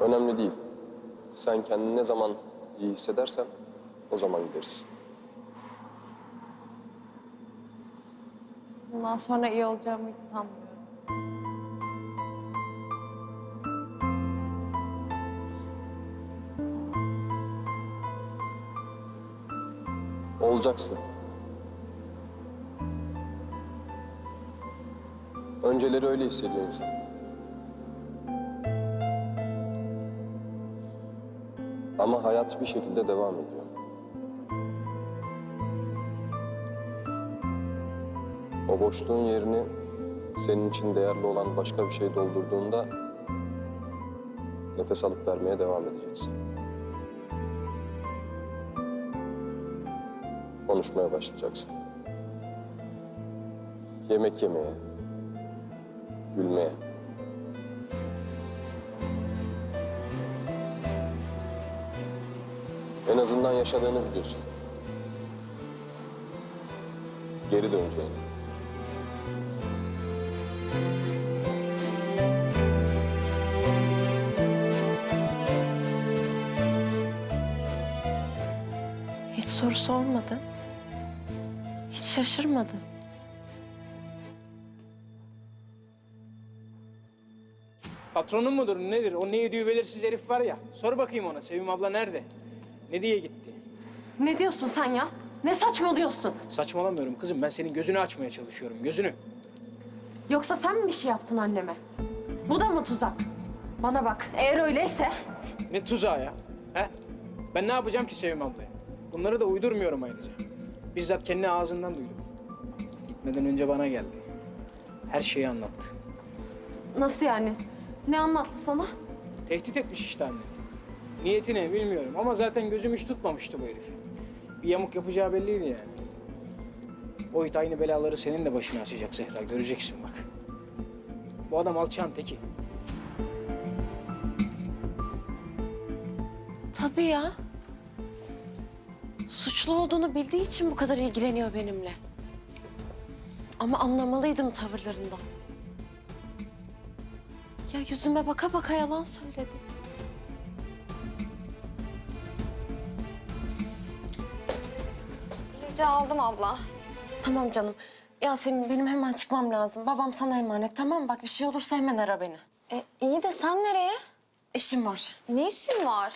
Önemli değil. Sen kendini ne zaman iyi hissedersen o zaman gideriz. Bundan sonra iyi olacağımı hiç sanmıyorum. Olacaksın. Önceleri öyle hissediyor insan. Ama hayat bir şekilde devam ediyor. O boşluğun yerini senin için değerli olan başka bir şey doldurduğunda nefes alıp vermeye devam edeceksin. Konuşmaya başlayacaksın. Yemek yemeye, gülmeye. En azından yaşadığını biliyorsun. Geri döneceğini. Hiç soru sormadı. Hiç şaşırmadı. Patronun mudur nedir? O ne yediği belirsiz herif var ya. Sor bakayım ona Sevim abla nerede? Ne diye gitti? Ne diyorsun sen ya? Ne saçmalıyorsun? Saçmalamıyorum kızım. Ben senin gözünü açmaya çalışıyorum. Gözünü. Yoksa sen mi bir şey yaptın anneme? Bu da mı tuzak? Bana bak, eğer öyleyse... Ne tuzağı ya? He? Ben ne yapacağım ki Sevim ablaya? Bunları da uydurmuyorum ayrıca. Bizzat kendi ağzından duydum. Gitmeden önce bana geldi. Her şeyi anlattı. Nasıl yani? Ne anlattı sana? Tehdit etmiş işte anne. Niyeti ne bilmiyorum ama zaten gözüm hiç tutmamıştı bu herifi. Bir yamuk yapacağı belliydi yani. O it aynı belaları senin de başına açacak Zehra. Göreceksin bak. Bu adam alçağın teki. Tabii ya. Suçlu olduğunu bildiği için bu kadar ilgileniyor benimle. Ama anlamalıydım tavırlarından. Ya yüzüme baka baka yalan söyledi. Rica aldım abla. Tamam canım. Yasemin benim hemen çıkmam lazım. Babam sana emanet tamam mı? Bak bir şey olursa hemen ara beni. E, iyi de sen nereye? İşim var. Ne işin var?